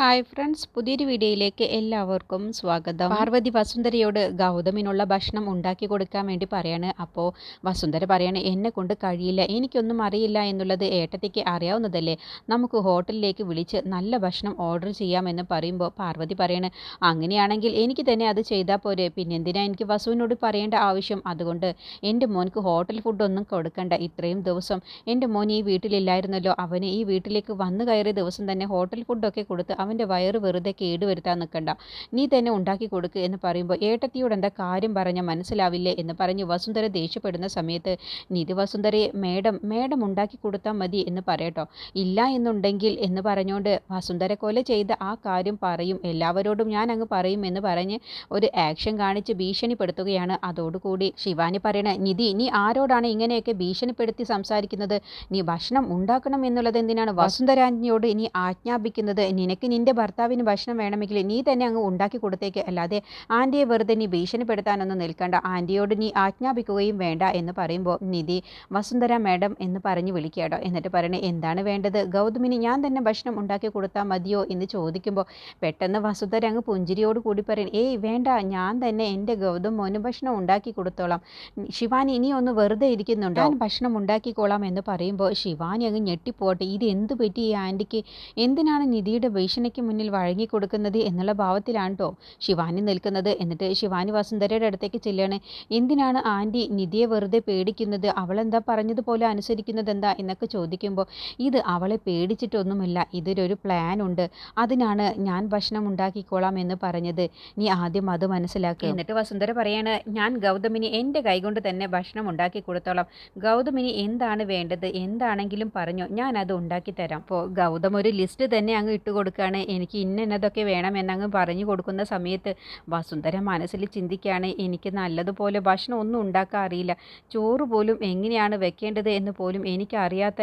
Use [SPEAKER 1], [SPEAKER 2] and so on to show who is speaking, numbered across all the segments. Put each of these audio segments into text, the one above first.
[SPEAKER 1] Hi friends പുതിയൊരു വീഡിയോയിലേക്ക് എല്ലാവർക്കും സ്വാഗതം. പാർവതി വസുന്ധരയോട് ഗൗതമിനുള്ള ഭക്ഷണം ഉണ്ടാക്കി കൊടുക്കാൻ വേണ്ടി പറയാണ്. അപ്പോൾ വസുന്ധര പറയാണ് എന്നെ കൊണ്ട് കഴിയില്ല എനിക്കൊന്നും അറിയില്ല എന്നുള്ളത് ഏട്ടത്തിക്ക് അറിയാവുന്നതല്ലേ? നമുക്ക് ഹോട്ടലിലേക്ക് വിളിച്ച് നല്ല ഭക്ഷണം ഓർഡർ ചെയ്യാമെന്ന് പറയുമ്പോൾ പാർവതി പറയാണ് അങ്ങനെയാണെങ്കിൽ എനിക്ക് തന്നെ അത് ചെയ്താൽ പോരെ. പിന്നെന്തിനാ എനിക്ക് വസുവിനോട് പറയേണ്ട ആവശ്യം? അതുകൊണ്ട് എന്റെ മോൻക്ക് ഹോട്ടൽ ഫുഡൊന്നും കൊടുക്കണ്ട. ഇത്രയും ദിവസം എന്റെ മോൻ ഈ വീട്ടിലില്ലായിരുന്നല്ലോ. അവന് ഈ വീട്ടിലേക്ക് വന്നു കയറിയ ദിവസം തന്നെ ഹോട്ടൽ ഫുഡൊക്കെ കൊടുത്ത് അവന്റെ വയറ് വെറുതെ കേടുവരുത്താൻ നിൽക്കണ്ട. നീ തന്നെ ഉണ്ടാക്കി കൊടുക്ക് എന്ന് പറയുമ്പോൾ ഏട്ടത്തിയോട് എന്താ കാര്യം പറഞ്ഞാൽ മനസ്സിലാവില്ലേ എന്ന് പറഞ്ഞ് വസുന്ധര ദേഷ്യപ്പെടുന്ന സമയത്ത് നിധി വസുന്ധരയെ മേഡം മേഡം ഉണ്ടാക്കി കൊടുത്താൽ മതി എന്ന് പറയട്ടോ. ഇല്ല എന്നുണ്ടെങ്കിൽ എന്ന് പറഞ്ഞുകൊണ്ട് വസുന്ധര കൊല ചെയ്ത ആ കാര്യം പറയും. എല്ലാവരോടും ഞാൻ അങ്ങ് പറയും എന്ന് പറഞ്ഞ് ഒരു ആക്ഷൻ കാണിച്ച് ഭീഷണിപ്പെടുത്തുകയാണ്. അതോടുകൂടി ശിവാനി പറയണ നിധി നീ ആരോടാണ് ഇങ്ങനെയൊക്കെ ഭീഷണിപ്പെടുത്തി സംസാരിക്കുന്നത്? നീ ഭക്ഷണം ഉണ്ടാക്കണം എന്നുള്ളത് എന്തിനാണ്? വസുന്ധരാജ്ഞിയോട് ഇനി ആജ്ഞാപിക്കുന്നത് നിനക്ക് നിന്റെ ഭർത്താവിന് ഭക്ഷണം വേണമെങ്കിൽ നീ തന്നെ അങ്ങ് ഉണ്ടാക്കി കൊടുത്തേക്ക്. അല്ലാതെ ആന്റിയെ വെറുതെ നീ ഭീഷണിപ്പെടുത്താനൊന്നും നിൽക്കണ്ട. ആന്റിയോട് നീ ആജ്ഞാപിക്കുകയും വേണ്ട എന്ന് പറയുമ്പോൾ നിധി വസുന്ധര മാഡം എന്ന് പറഞ്ഞ് വിളിക്കാട്ടോ എന്നിട്ട് പറയണേ എന്താണ് വേണ്ടത്? ഗൗതമിന് ഞാൻ തന്നെ ഭക്ഷണം ഉണ്ടാക്കി കൊടുത്താൽ മതിയോ? എന്ന് ചോദിക്കുമ്പോൾ പെട്ടെന്ന് വസുന്ധര അങ്ങ് പുഞ്ചിരിയോട് കൂടി പറയും ഏയ് വേണ്ട. ഞാൻ തന്നെ എന്റെ ഗൗതം മോന് ഭക്ഷണം ഉണ്ടാക്കി കൊടുത്തോളാം. ശിവാനി ഇനി ഒന്ന് വെറുതെ ഇരിക്കുന്നുണ്ട്? ഞാൻ ഭക്ഷണം ഉണ്ടാക്കിക്കോളാം എന്ന് പറയുമ്പോൾ ശിവാനി അങ്ങ് ഞെട്ടിപ്പോട്ടെ. ഇത് എന്ത് പറ്റി ഈ ആന്റിക്ക് എന്തിനാണ് നിധിയുടെ ഭീഷണിക്ക് മുന്നിൽ വഴങ്ങിക്കൊടുക്കുന്നത് എന്നുള്ള ഭാവത്തിലാണ് കേട്ടോ ശിവാനി നിൽക്കുന്നത്. എന്നിട്ട് ശിവാനി വസുന്ധരയുടെ അടുത്തേക്ക് ചെല്ലുകയാണ്. എന്തിനാണ് ആന്റി നിധിയെ വെറുതെ പേടിക്കുന്നത്? അവളെന്താ പറഞ്ഞതുപോലെ അനുസരിക്കുന്നത് എന്താ എന്നൊക്കെ ചോദിക്കുമ്പോൾ ഇത് അവളെ പേടിച്ചിട്ടൊന്നുമില്ല. ഇതിലൊരു പ്ലാൻ ഉണ്ട്. അതിനാണ് ഞാൻ ഭക്ഷണം ഉണ്ടാക്കിക്കോളാം എന്ന് പറഞ്ഞത്. നീ ആദ്യം അത് മനസ്സിലാക്കി. എന്നിട്ട് വസുന്ധര പറയാണ് ഞാൻ ഗൗതമിനി എന്റെ കൈകൊണ്ട് തന്നെ ഭക്ഷണം ഉണ്ടാക്കി കൊടുത്തോളാം. ഗൗതമിനി എന്താണ് വേണ്ടത്? എന്താണെങ്കിലും പറഞ്ഞോ. ഞാൻ അത് ഉണ്ടാക്കി തരാം. അപ്പോൾ ഗൗതം ഒരു ലിസ്റ്റ് തന്നെ അങ്ങ് ഇട്ട് കൊടുക്കുകയാണ്. എനിക്ക് ഇന്ന ഇന്നതൊക്കെ വേണമെന്നങ്ങ് പറഞ്ഞു കൊടുക്കുന്ന സമയത്ത് വസുന്ധര മനസ്സിൽ ചിന്തിക്കുകയാണ്. എനിക്ക് നല്ലതുപോലെ ഭക്ഷണം ഒന്നും ഉണ്ടാക്കാൻ അറിയില്ല. ചോറ് പോലും എങ്ങനെയാണ് വെക്കേണ്ടത് എന്ന് പോലും എനിക്കറിയാത്ത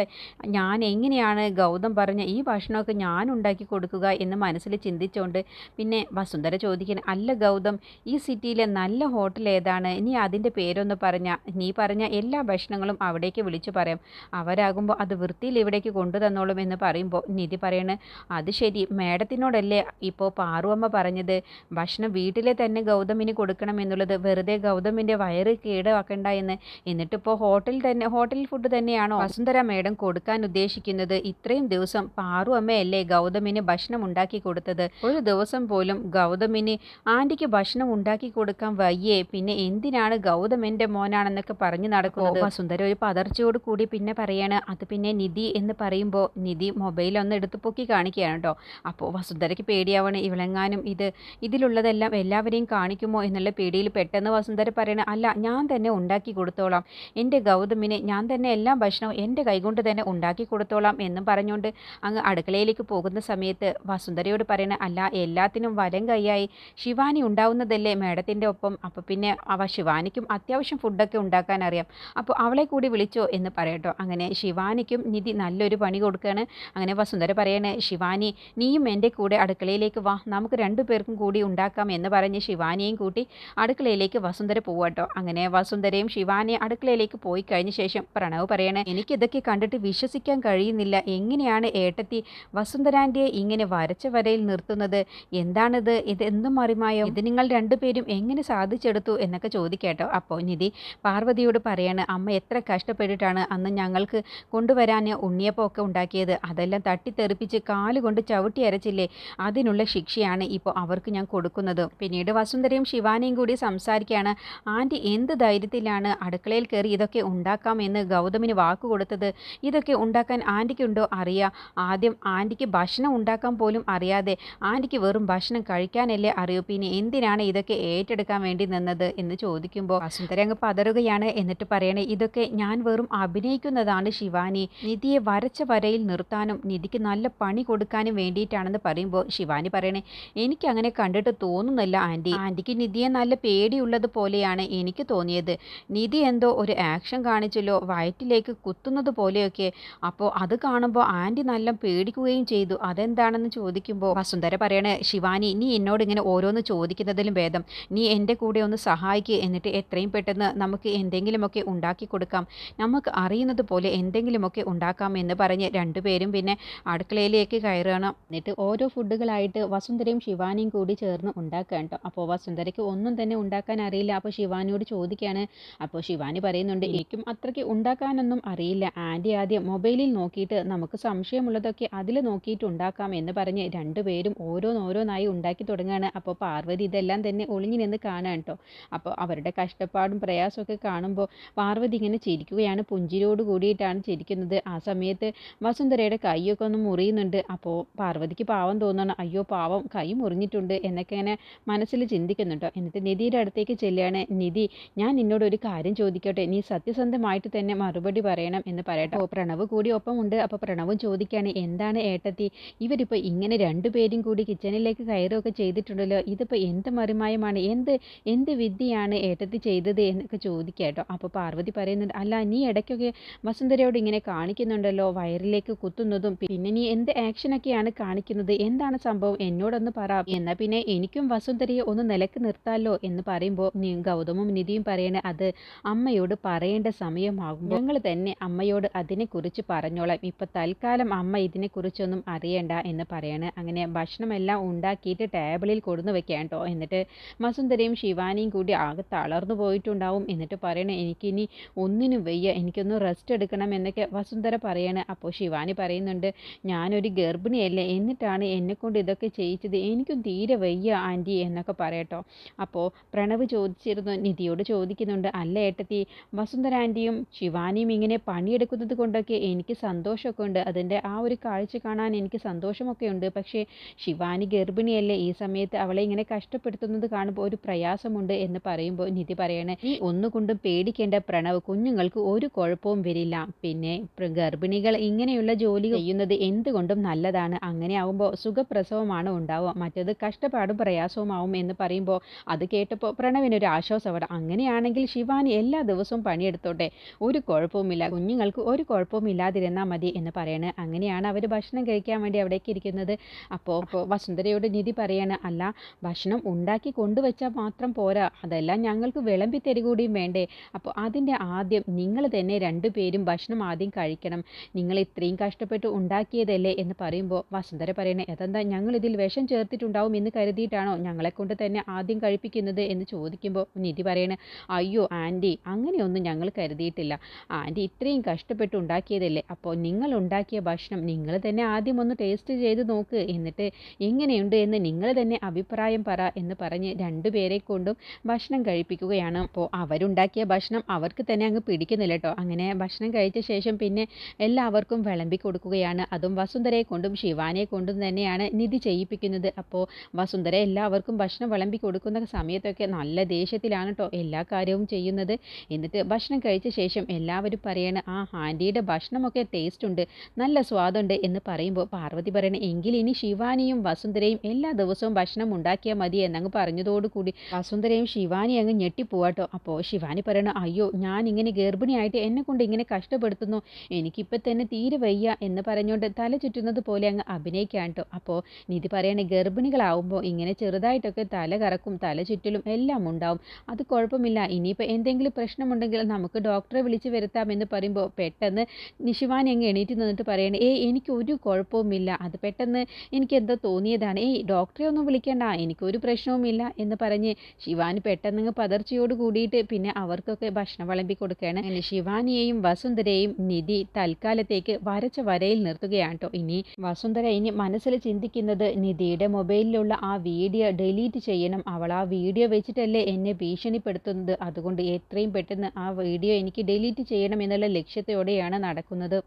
[SPEAKER 1] ഞാൻ എങ്ങനെയാണ് ഗൗതം പറഞ്ഞ ഈ ഭക്ഷണമൊക്കെ ഞാൻ ഉണ്ടാക്കി കൊടുക്കുക എന്ന് മനസ്സിൽ ചിന്തിച്ചുകൊണ്ട് പിന്നെ വസുന്ധര ചോദിക്കാൻ അല്ല ഗൗതം ഈ സിറ്റിയിലെ നല്ല ഹോട്ടൽ ഏതാണ്? നീ അതിന്റെ പേരൊന്ന് പറഞ്ഞ നീ പറഞ്ഞ എല്ലാ ഭക്ഷണങ്ങളും അവിടേക്ക് വിളിച്ചു പറയാം. അവരാകുമ്പോൾ അത് വൃത്തിയിൽ ഇവിടേക്ക് കൊണ്ടുതന്നോളും എന്ന് പറയുമ്പോൾ നിധി പറയണ് അത് ശരി മേഡത്തിനോടല്ലേ ഇപ്പോൾ പാറുവമ്മ പറഞ്ഞത്? ഭക്ഷണം വീട്ടിലെ തന്നെ ഗൗതമിന് കൊടുക്കണം എന്നുള്ളത് വെറുതെ ഗൗതമിന്റെ വയറ് കേടാക്കണ്ട എന്ന് എന്നിട്ടിപ്പോൾ ഹോട്ടലിൽ തന്നെ ഹോട്ടൽ ഫുഡ് തന്നെയാണോ വസുന്ധര മേഡം കൊടുക്കാൻ ഉദ്ദേശിക്കുന്നത്? ഇത്രയും ദിവസം പാറുവമ്മയല്ലേ ഗൗതമിന് ഭക്ഷണം ഉണ്ടാക്കി കൊടുത്തത്? ഒരു ദിവസം പോലും ഗൗതമിന് ആന്റിക്ക് ഭക്ഷണം ഉണ്ടാക്കി കൊടുക്കാൻ വയ്യേ. പിന്നെ എന്തിനാണ് ഗൗതമിന്റെ മോനാണെന്നൊക്കെ പറഞ്ഞു നടക്കുന്നത്? വസുന്ധര ഒരു പതർച്ചയോട് കൂടി പിന്നെ പറയാണ് അത് പിന്നെ നിധി എന്ന് പറയുമ്പോൾ നിധി മൊബൈൽ ഒന്ന് എടുത്ത് പൊക്കി കാണിക്കുകയാണ് കേട്ടോ അപ്പോൾ വസുന്ധരയ്ക്ക് പേടിയാവണേ ഇവളെങ്ങാനും ഇത് ഇതിലുള്ളതെല്ലാം എല്ലാവരെയും കാണിക്കുമോ എന്നുള്ള പേടിയിൽ പെട്ടെന്ന് വസുന്ധര പറയണ അല്ല ഞാൻ തന്നെ ഉണ്ടാക്കി കൊടുത്തോളാം. എന്റെ ഗൗതമിനെ ഞാൻ തന്നെ എല്ലാ ഭക്ഷണവും എന്റെ കൈകൊണ്ട് തന്നെ ഉണ്ടാക്കി കൊടുത്തോളാം എന്നും പറഞ്ഞുകൊണ്ട് അങ്ങ് അടുക്കളയിലേക്ക് പോകുന്ന സമയത്ത് വസുന്ധരയോട് പറയണ അല്ല എല്ലാത്തിനും വരം കൈയായി. ശിവാനി ഉണ്ടാവുന്നതല്ലേ മേഡത്തിന്റെ ഒപ്പം? അപ്പോൾ പിന്നെ അവ ശിവാനിക്കും അത്യാവശ്യം ഫുഡൊക്കെ ഉണ്ടാക്കാൻ അറിയാം. അപ്പോൾ അവളെ കൂടി വിളിച്ചോ എന്ന് പറയട്ടോ. അങ്ങനെ ശിവാനിക്കും നിധി നല്ലൊരു പണി കൊടുക്കുകയാണ് അങ്ങനെ വസുന്ധര പറയണേ ശിവാനി നീയും എന്റെ കൂടെ അടുക്കളയിലേക്ക് വാ. നമുക്ക് രണ്ടു പേർക്കും കൂടി ഉണ്ടാക്കാം എന്ന് പറഞ്ഞ് ശിവാനിയെയും കൂട്ടി അടുക്കളയിലേക്ക് വസുന്ധര പോവാട്ടോ അങ്ങനെ വസുന്ധരയും ശിവാനിയും അടുക്കളയിലേക്ക് പോയി കഴിഞ്ഞ ശേഷം പ്രണവ് പറയണേ എനിക്കിതൊക്കെ കണ്ടിട്ട് വിശ്വസിക്കാൻ കഴിയുന്നില്ല. എങ്ങനെയാണ് ഏട്ടത്തി വസുന്ധരാന്റെ ഇങ്ങനെ വരച്ച വരയിൽ നിർത്തുന്നത്? എന്താണിത്? ഇത് എന്തും മറിമായോ? ഇത് നിങ്ങൾ രണ്ടുപേരും എങ്ങനെ സാധിച്ചെടുത്തു? എന്നൊക്കെ ചോദിക്കേട്ടോ അപ്പോൾ നിധി പാർവതിയോട് പറയാണ് അമ്മ എത്ര കഷ്ടപ്പെട്ടിട്ടാണ് അന്ന് ഞങ്ങൾക്ക് കൊണ്ടുവരാൻ ഉണ്ണിയപ്പമൊക്കെ ഉണ്ടാക്കിയത്. അതെല്ലാം തട്ടിത്തെറിപ്പിച്ച് കാലുകൊണ്ട് ചവിട്ടി അരച്ചില്ലേ അതിനുള്ള ശിക്ഷയാണ് ഇപ്പോൾ അവർക്ക് ഞാൻ കൊടുക്കുന്നത്. പിന്നീട് വസുന്ധരയും ശിവാനിയും കൂടി സംസാരിക്കുകയാണ്. ആന്റി എന്ത് ധൈര്യത്തിലാണ് അടുക്കളയിൽ കയറി ഇതൊക്കെ ഉണ്ടാക്കാമെന്ന് ഗൗതമിന് വാക്ക് കൊടുത്തത്? ഇതൊക്കെ ഉണ്ടാക്കാൻ ആന്റിക്കുണ്ടോ അറിയാം? ആദ്യം ആന്റിക്ക് ഭക്ഷണം ഉണ്ടാക്കാൻ പോലും അറിയാതെ ആന്റിക്ക് വെറും ഭക്ഷണം കഴിക്കാനല്ലേ അറിയൂ. പിന്നെ എന്തിനാണ് ഇതൊക്കെ ഏറ്റെടുക്കാൻ വേണ്ടി നിന്നത്? എന്ന് ചോദിക്കുമ്പോൾ വസുന്ധര അങ്ങ് പതറുകയാണ്. എന്നിട്ട് പറയണേ ഇതൊക്കെ ഞാൻ വെറും അഭിനയിക്കുന്നതാണ് ശിവാനി. നിധിയെ വരച്ച വരയിൽ നിർത്താനും നിധിക്ക് നല്ല പണി കൊടുക്കാനും വേണ്ടിയിട്ടാണെന്ന് പറയുമ്പോൾ ശിവാനി പറയണേ എനിക്ക് അങ്ങനെ കണ്ടിട്ട് തോന്നുന്നില്ല ആന്റി. ആന്റിക്ക് നിധിയെ നല്ല പേടിയുള്ളത് പോലെയാണ് എനിക്ക് തോന്നിയത്. നിധി എന്തോ ഒരു ആക്ഷൻ കാണിച്ചല്ലോ വയറ്റിലേക്ക് കുത്തുന്നത് പോലെയൊക്കെ. അപ്പോൾ അത് കാണുമ്പോൾ ആന്റി നല്ല പേടിക്കുകയും ചെയ്തു. അതെന്താണെന്ന് ചോദിക്കുമ്പോൾ വസുന്ധര പറയണേ ശിവാനി നീ എന്നോട് ഇങ്ങനെ ഓരോന്ന് ചോദിക്കുന്നതിലും ഭേദം. നീ എന്റെ കൂടെ ഒന്ന് സഹായിക്കുക എന്നിട്ട് എത്രയും പെട്ടെന്ന് നമുക്ക് എന്തെങ്കിലുമൊക്കെ ഉണ്ടാക്കി കൊടുക്കാം. നമുക്ക് അറിയുന്നത് പോലെ എന്തെങ്കിലുമൊക്കെ ഉണ്ടാക്കാം എന്ന് പറഞ്ഞ് രണ്ടുപേരും പിന്നെ അടുക്കളയിലേക്ക് കയറണം എന്നിട്ട് ഓരോ ഫുഡുകളായിട്ട് വസുന്ധരയും ശിവാനിയും കൂടി ചേർന്ന് ഉണ്ടാക്കുക കേട്ടോ. അപ്പോൾ വസുന്ധരയ്ക്ക് ഒന്നും തന്നെ ഉണ്ടാക്കാൻ അറിയില്ല. അപ്പോൾ ശിവാനിയോട് ചോദിക്കുകയാണ്. അപ്പോൾ ശിവാനി പറയുന്നുണ്ട് എനിക്കും അത്രയ്ക്ക് ഉണ്ടാക്കാനൊന്നും അറിയില്ല. ആന്റി ആദ്യം മൊബൈലിൽ നോക്കിയിട്ട് നമുക്ക് സംശയമുള്ളതൊക്കെ അതിൽ നോക്കിയിട്ട് ഉണ്ടാക്കാം എന്ന് പറഞ്ഞ് രണ്ടുപേരും ഓരോന്നോരോന്നായി ഉണ്ടാക്കി തുടങ്ങുകയാണ്. അപ്പോൾ പാർവതി ഇതെല്ലാം തന്നെ ഒളിഞ്ഞു നിന്ന് കാണാൻ കേട്ടോ. അപ്പോൾ അവരുടെ കഷ്ടപ്പാടും പ്രയാസമൊക്കെ കാണുമ്പോൾ പാർവതി ഇങ്ങനെ ചിരിക്കുകയാണ്. പുഞ്ചിരിയോട് കൂടിയിട്ടാണ് ചിരിക്കുന്നത്. ആ സമയത്ത് വസുന്ധരയുടെ കൈയൊക്കെ ഒന്ന് മുറിയുന്നുണ്ട്. അപ്പോൾ പാർവതിക്ക് പാവം തോന്നണം അയ്യോ പാവം കൈ മുറിഞ്ഞിട്ടുണ്ട് എന്നൊക്കെ ഇങ്ങനെ മനസ്സിൽ ചിന്തിക്കുന്നുണ്ടോ. എന്നിട്ട് നിധിയുടെ അടുത്തേക്ക് ചെല്ലുകയാണ്. നിധി ഞാൻ നിന്നോട് ഒരു കാര്യം ചോദിക്കട്ടെ? നീ സത്യസന്ധമായിട്ട് തന്നെ മറുപടി പറയണം എന്ന് പറയട്ടെ. ഓ പ്രണവ് കൂടി ഒപ്പമുണ്ട്. അപ്പോൾ പ്രണവും ചോദിക്കുകയാണ് എന്താണ് ഏട്ടത്തി? ഇവരിപ്പോൾ ഇങ്ങനെ രണ്ടുപേരും കൂടി കിച്ചണിലേക്ക് കയറുകയൊക്കെ ചെയ്തിട്ടുണ്ടല്ലോ. ഇതിപ്പോൾ എന്ത് മറിമായമാണ്? എന്ത് എന്ത് വിദ്യയാണ് ഏട്ടത്തി ചെയ്തത്? എന്നൊക്കെ ചോദിക്കുക അപ്പോൾ പാർവതി പറയുന്നുണ്ട് അല്ല നീ ഇടയ്ക്കൊക്കെ വസുന്ധരയോട് ഇങ്ങനെ കാണിക്കുന്നുണ്ടല്ലോ. വയറിലേക്ക് കുത്തുന്നതും പിന്നെ നീ എന്ത് ആക്ഷനൊക്കെയാണ് കാണിക്കുന്നത്? എന്താണ് സംഭവം? എന്നോടൊന്ന് പറ. എന്നാ പിന്നെ എനിക്കും വസുന്ധരയെ ഒന്ന് നിലയ്ക്ക് നിർത്താലോ എന്ന് പറയുമ്പോൾ ഗൗതമും നിധിയും പറയണേ അത് അമ്മയോട് പറയേണ്ട സമയമാകും ഞങ്ങൾ തന്നെ അമ്മയോട് അതിനെക്കുറിച്ച് പറഞ്ഞോളാം. ഇപ്പം തൽക്കാലം അമ്മ ഇതിനെക്കുറിച്ചൊന്നും അറിയണ്ട എന്ന് പറയാണ്. അങ്ങനെ ഭക്ഷണമെല്ലാം ഉണ്ടാക്കിയിട്ട് ടേബിളിൽ കൊടുന്നു വെക്കാൻ കേട്ടോ. എന്നിട്ട് വസുന്ധരയും ശിവാനിയും കൂടി ആകെ തളർന്നു പോയിട്ടുണ്ടാവും. എന്നിട്ട് പറയണേ എനിക്കിനി ഒന്നിനും വയ്യ. എനിക്കൊന്ന് റെസ്റ്റ് എടുക്കണം എന്നൊക്കെ വസുന്ധര പറയണേ. അപ്പോൾ ശിവാനി പറയുന്നുണ്ട് ഞാനൊരു ഗർഭിണിയല്ലേ? എന്നിട്ടാണ് എന്നെക്കൊണ്ട് ഇതൊക്കെ ചെയ്യിച്ചത്. എനിക്കും തീരെ വയ്യ ആന്റി എന്നൊക്കെ പറയട്ടോ. അപ്പോൾ പ്രണവ് ചോദിച്ചിരുന്നു നിധിയോട് ചോദിക്കുന്നുണ്ട് അല്ല ഏട്ടത്തി വസുന്ധര ആന്റിയും ശിവാനിയും ഇങ്ങനെ പണിയെടുക്കുന്നത് കൊണ്ടൊക്കെ എനിക്ക് സന്തോഷമൊക്കെ ഉണ്ട്. അതിന്റെ ആ ഒരു കാഴ്ച കാണാൻ എനിക്ക് സന്തോഷമൊക്കെ ഉണ്ട്. പക്ഷേ ശിവാനി ഗർഭിണിയല്ലേ. ഈ സമയത്ത് അവളെ ഇങ്ങനെ കഷ്ടപ്പെടുത്തുന്നത് കാണുമ്പോൾ ഒരു പ്രയാസമുണ്ട് എന്ന് പറയുമ്പോൾ നിധി പറയണേ ഈ ഒന്നുകൊണ്ടും പേടിക്കേണ്ട പ്രണവ്. കുഞ്ഞുങ്ങൾക്ക് ഒരു കുഴപ്പവും വരില്ല. പിന്നെ ഗർഭിണികൾ ഇങ്ങനെയുള്ള ജോലി ചെയ്യുന്നത് എന്തുകൊണ്ടും നല്ലതാണ്. അങ്ങനെ ആവുമ്പോൾ സുഖപ്രസവമാണ് ഉണ്ടാവുക. മറ്റത് കഷ്ടപ്പാടും പ്രയാസവുമാവും എന്ന് പറയുമ്പോൾ അത് കേട്ടപ്പോൾ പ്രണവിനൊരു ആശ്വാസമാണ്. അങ്ങനെയാണെങ്കിൽ ശിവാനി എല്ലാ ദിവസവും പണിയെടുത്തോട്ടെ. ഒരു കുഴപ്പവുമില്ല. കുഞ്ഞുങ്ങൾക്ക് ഒരു കുഴപ്പവും ഇല്ലാതിരുന്നാൽ മതി എന്ന് പറയണേ. അങ്ങനെയാണ് അവർ ഭക്ഷണം കഴിക്കാൻ വേണ്ടി അവിടേക്ക് ഇരിക്കുന്നത്. അപ്പോൾ അപ്പോൾ വസുന്ധരയോട് നിധി പറയാണ്. അല്ല ഭക്ഷണം ഉണ്ടാക്കി കൊണ്ടുവച്ചാൽ മാത്രം പോരാ. അതെല്ലാം ഞങ്ങൾക്ക് വിളമ്പി തരികൂടിയും വേണ്ടേ. അപ്പോൾ അതിന്റെ ആദ്യം നിങ്ങൾ തന്നെ രണ്ടുപേരും ഭക്ഷണം ആദ്യം കഴിക്കണം. നിങ്ങൾ ഇത്രയും കഷ്ടപ്പെട്ട് ഉണ്ടാക്കിയതല്ലേ എന്ന് പറയുമ്പോൾ വസുന്ധര പറയണേ അതെന്താ ഞങ്ങൾ ഇതിൽ വിഷം ചേർത്തിട്ടുണ്ടാവും എന്ന് കരുതിയിട്ടാണോ ഞങ്ങളെ കൊണ്ട് തന്നെ ആദ്യം കഴിപ്പിക്കുന്നത്? എന്ന് ചോദിക്കുമ്പോൾ നിധി പറയണേ അയ്യോ ആന്റി അങ്ങനെയൊന്നും ഞങ്ങൾ കരുതിയിട്ടില്ല. ആന്റി ഇത്രയും കഷ്ടപ്പെട്ട് ഉണ്ടാക്കിയതല്ലേ? അപ്പോൾ നിങ്ങൾ ഉണ്ടാക്കിയ ഭക്ഷണം നിങ്ങൾ തന്നെ ആദ്യം ഒന്ന് ടേസ്റ്റ് ചെയ്ത് നോക്ക്. എന്നിട്ട് എങ്ങനെയുണ്ട് എന്ന് നിങ്ങൾ തന്നെ അഭിപ്രായം പറ എന്ന് പറഞ്ഞ് രണ്ടു പേരെ കൊണ്ടും ഭക്ഷണം കഴിപ്പിക്കുകയാണ്. അപ്പോൾ അവരുണ്ടാക്കിയ ഭക്ഷണം അവർക്ക് തന്നെ അങ്ങ് പിടിക്കുന്നില്ല കേട്ടോ. അങ്ങനെ ഭക്ഷണം കഴിച്ച ശേഷം പിന്നെ എല്ലാവർക്കും വിളമ്പി കൊടുക്കുകയാണ്. അതും വസുന്ധരയെ കൊണ്ടും ശിവാനെ കൊണ്ടും തന്നെയാണ് നിധി ചെയ്യിപ്പിക്കുന്നത്. അപ്പോൾ വസുന്ധര എല്ലാവർക്കും ഭക്ഷണം വിളമ്പി കൊടുക്കുന്ന സമയത്തൊക്കെ നല്ല ദേഷ്യത്തിലാണ് കേട്ടോ എല്ലാ കാര്യവും ചെയ്യുന്നത്. എന്നിട്ട് ഭക്ഷണം കഴിച്ച ശേഷം എല്ലാവരും പറയണ ആ ആന്റിയുടെ ഭക്ഷണമൊക്കെ ടേസ്റ്റ് ഉണ്ട് നല്ല സ്വാദുണ്ട് എന്ന് പറയുമ്പോൾ പാർവതി പറയണ എങ്കിൽ ഇനി ശിവാനിയും വസുന്ധരയും എല്ലാ ദിവസവും ഭക്ഷണം ഉണ്ടാക്കിയാൽ മതി എന്നങ്ങ് പറഞ്ഞതോടുകൂടി വസുന്ധരയും ശിവാനി അങ്ങ് ഞെട്ടിപ്പോവാട്ടോ അപ്പോൾ ശിവാനി പറയണ അയ്യോ ഞാൻ ഇങ്ങനെ ഗർഭിണിയായിട്ട് എന്നെ കൊണ്ട് ഇങ്ങനെ കഷ്ടപ്പെടുത്തുന്നു എനിക്കിപ്പോൾ തന്നെ തീരെ വയ്യ എന്ന് പറഞ്ഞുകൊണ്ട് തല ചുറ്റുന്നത് പോലെ അങ്ങ് അഭിനയിക്കാൻ കേട്ടോ അപ്പോൾ നിധി പറയണേ ഗർഭിണികളാവുമ്പോൾ ഇങ്ങനെ ചെറുതായിട്ടൊക്കെ തല കറക്കും തല ചുറ്റലും എല്ലാം ഉണ്ടാവും. അത് കുഴപ്പമില്ല. ഇനിയിപ്പോൾ എന്തെങ്കിലും പ്രശ്നമുണ്ടെങ്കിൽ നമുക്ക് ഡോക്ടറെ വിളിച്ച് വരുത്താമെന്ന് പറയുമ്പോൾ പെട്ടെന്ന് നിശിവാനി അങ്ങ് എണീറ്റ് നിന്നിട്ട് പറയണേ ഏയ് എനിക്ക് ഒരു കുഴപ്പവുമില്ല. അത് പെട്ടെന്ന് എനിക്ക് എന്തോ തോന്നിയതാണ്. ഏയ് ഡോക്ടറെ ഒന്നും വിളിക്കേണ്ട. എനിക്കൊരു പ്രശ്നവുമില്ല. എന്ന് പറഞ്ഞ് ശിവാനി പെട്ടെന്ന് പതർച്ചയോട് കൂടിയിട്ട് പിന്നെ അവർക്കൊക്കെ ഭക്ഷണം വിളമ്പി കൊടുക്കുകയാണ്. അങ്ങനെ ശിവാനിയെയും വസുന്ധരയെയും നിധി തൽക്കാലത്തേക്ക് വരച്ച വരയിൽ നിർത്തുകയാണ് കേട്ടോ ഇനി വസുന്ധര ഇനി മനസ്സിൽ ചിന്തിക്കുന്നത് നിധിയുടെ മൊബൈലിലുള്ള ആ വീഡിയോ ഡിലീറ്റ് ചെയ്യണം. അവൾ ആ വീഡിയോ വെച്ചിട്ടല്ലേ എന്നെ ഭീഷണിപ്പെടുത്തുന്നത്. അതുകൊണ്ട് എത്രയും പെട്ടെന്ന് ആ വീഡിയോ എനിക്ക് ഡിലീറ്റ് ചെയ്യണം എന്നുള്ള ലക്ഷ്യത്തോടെയാണ് നടക്കുന്നത്.